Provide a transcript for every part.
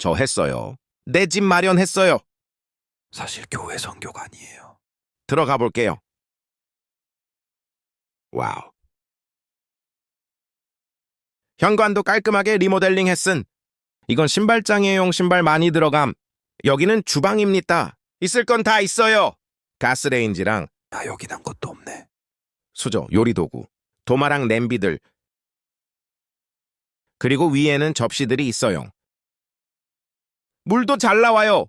저 했어요. 내 집 마련했어요. 사실 교회 성교가 아니에요. 들어가 볼게요. 와우. 현관도 깔끔하게 리모델링 했음. 이건 신발장이에요. 신발 많이 들어감. 여기는 주방입니다. 있을 건 다 있어요. 가스레인지랑 아, 여긴 한 것도 없네. 수저, 요리도구, 도마랑 냄비들. 그리고 위에는 접시들이 있어요. 물도 잘 나와요.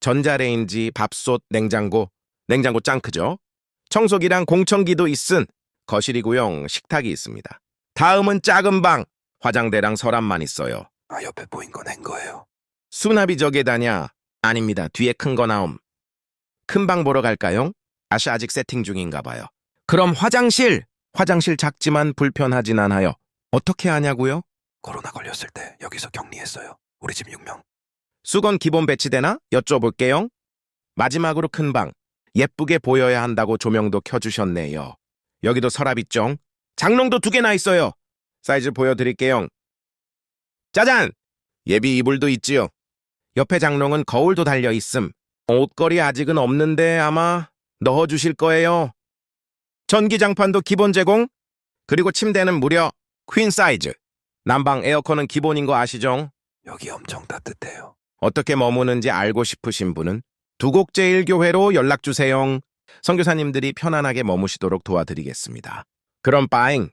전자레인지, 밥솥, 냉장고. 냉장고 짱 크죠? 청소기랑 공청기도 있은 거실이고요. 식탁이 있습니다. 다음은 작은 방. 화장대랑 서랍만 있어요. 아, 옆에 보인 건 행거예요. 수납이 저게 다냐? 아닙니다. 뒤에 큰 거 나옴. 큰 방 보러 갈까요? 아시 아직 세팅 중인가 봐요. 그럼 화장실! 화장실 작지만 불편하진 않아요. 어떻게 하냐고요? 코로나 걸렸을 때 여기서 격리했어요. 우리 집 6명. 수건 기본 배치되나? 여쭤볼게요. 마지막으로 큰 방. 예쁘게 보여야 한다고 조명도 켜주셨네요. 여기도 서랍 있죠? 장롱도 두 개나 있어요. 사이즈 보여드릴게요. 짜잔! 예비 이불도 있지요. 옆에 장롱은 거울도 달려 있음. 옷걸이 아직은 없는데 아마 넣어주실 거예요. 전기장판도 기본 제공. 그리고 침대는 무려 퀸 사이즈. 난방 에어컨은 기본인 거 아시죠? 여기 엄청 따뜻해요. 어떻게 머무는지 알고 싶으신 분은 두곡제일교회로 연락주세요. 선교사님들이 편안하게 머무시도록 도와드리겠습니다. 그럼 빠잉